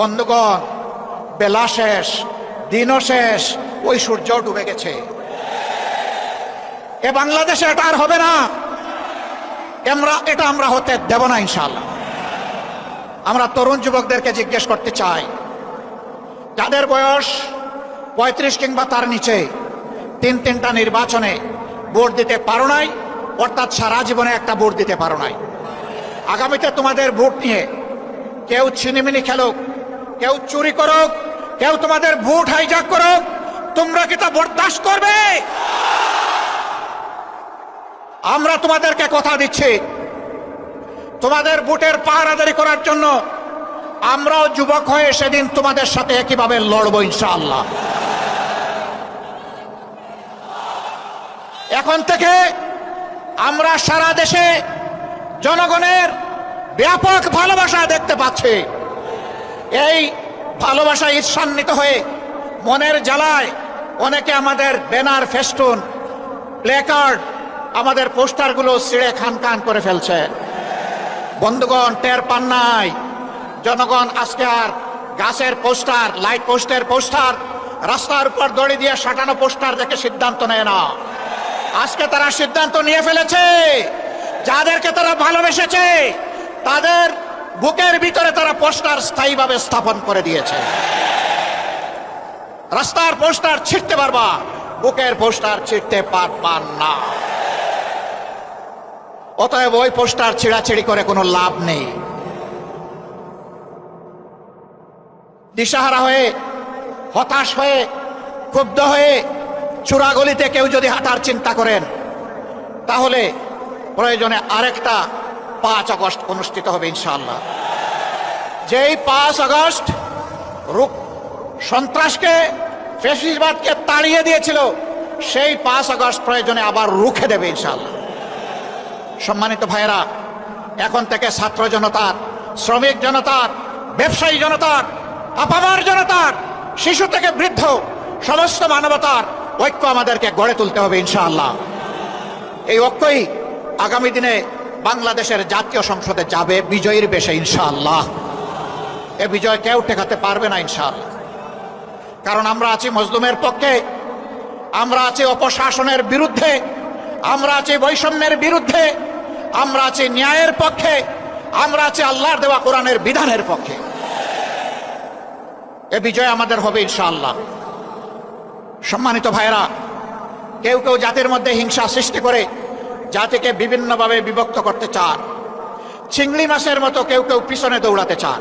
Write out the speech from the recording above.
বন্ধুগণ, বেলা শেষ, দিনও শেষ, ওই সূর্য ডুবে গেছে। এ বাংলাদেশে এটা আর হবে না। আমরা, এটা আমরা হতে দেব না ইনশাল্লাহ আমরা তরুণ যুবকদেরকে জিজ্ঞেস করতে চাই, যাদের বয়স পঁয়ত্রিশ কিংবা তার নিচে, তিন তিনটা নির্বাচনে ভোট দিতে পারো নাই, অর্থাৎ সারা জীবনে একটা ভোট দিতে পারো নাই। আগামীতে তোমাদের ভোট নিয়ে কেউ ছিনিমিনি খেলুক কেউ চুরি করুক, কেউ তোমাদের ভোট হাইজাক করুক, তোমরা কি তা বরদাস্ত করবে? আমরা তোমাদেরকে কথা দিচ্ছি। তোমাদের ভোটের পাহারাদারি করার জন্য আমরাও যুবক হয়ে সেদিন তোমাদের সাথে একইভাবে লড়বো ইনশাআল্লাহ। এখন থেকে আমরা সারা দেশে জনগণের ব্যাপক ভালোবাসা দেখতে পাচ্ছি। এই ভালোবাসা ঈর্ষান্বিত হয়ে মনের জ্বালায় অনেকে আমাদের ব্যানার, ফেস্টুন, প্লেকার্ড, আমাদের পোস্টারগুলো ছিঁড়ে খান খান করে ফেলছে। বন্ধুগণ, টের পান নাই। জনগণ, আজকে আর গাছের পোস্টার, লাইট পোস্টের পোস্টার, রাস্তার উপর দড়ি দিয়ে সাঁটানো পোস্টার দেখে সিদ্ধান্ত নেয় না। আজকে তারা সিদ্ধান্ত নিয়ে ফেলেছে। যাদেরকে তারা ভালোবেসেছে, তাদের বুকের ভিতরে তারা পোস্টার স্থায়ীভাবে স্থাপন করে দিয়েছে। রাস্তার পোস্টার ছিটতে পারবা, বুকের পোস্টার ছিটতে পারবা না। অতএব ওই পোস্টার ছিঁড়াছিড়ি করে কোনো লাভ নেই। দিশাহারা হয়ে, হতাশ হয়ে, ক্ষুব্ধ হয়ে চূড়াগলিতে কেউ যদি হাঁটার চিন্তা করেন, তাহলে প্রয়োজনে আরেকটা পাঁচ আগস্ট অনুষ্ঠিত হবে ইনশাআল্লাহ। যেই পাঁচ আগস্ট সন্ত্রাসকে ফেসিসবাদকে তাড়িয়ে দিয়েছিল, সেই পাঁচ আগস্ট প্রয়োজনে আবার রুখে দেবে ইনশাআল্লাহ। সম্মানিত ভাইয়েরা, এখন থেকে ছাত্র জনতার, শ্রমিক জনতার, ব্যবসায়ী জনতার, আপামার জনতার, শিশু থেকে বৃদ্ধ, সমস্ত মানবতার ঐক্য আমাদেরকে গড়ে তুলতে হবে ইনশাআল্লাহ। এই ঐক্যই আগামী দিনে বাংলাদেশের জাতীয় সংসদে যাবে বিজয়ীর বেশে, ইনশাআল্লাহ। এ বিজয় কেউ ঠেকাতে পারবে না, ইনশাআল্লাহ। কারণ আমরা আছি মজলুমের পক্ষে, আমরা আছি অপশাসনের বিরুদ্ধে, আমরা আছি বৈষম্যের বিরুদ্ধে, আমরা আছি ন্যায়ের পক্ষে, আমরা আছি আল্লাহর দেওয়া কোরআনের বিধানের পক্ষে। এ বিজয় আমাদের হবে, ইনশাআল্লাহ। সম্মানিত ভাইরা কেউ কেউ জাতির মধ্যে হিংসা সৃষ্টি করে জাতিকে বিভিন্নভাবে বিভক্ত করতে চান। চিংড়ি মাছের মতো কেউ কেউ পিছনে দৌড়াতে চান।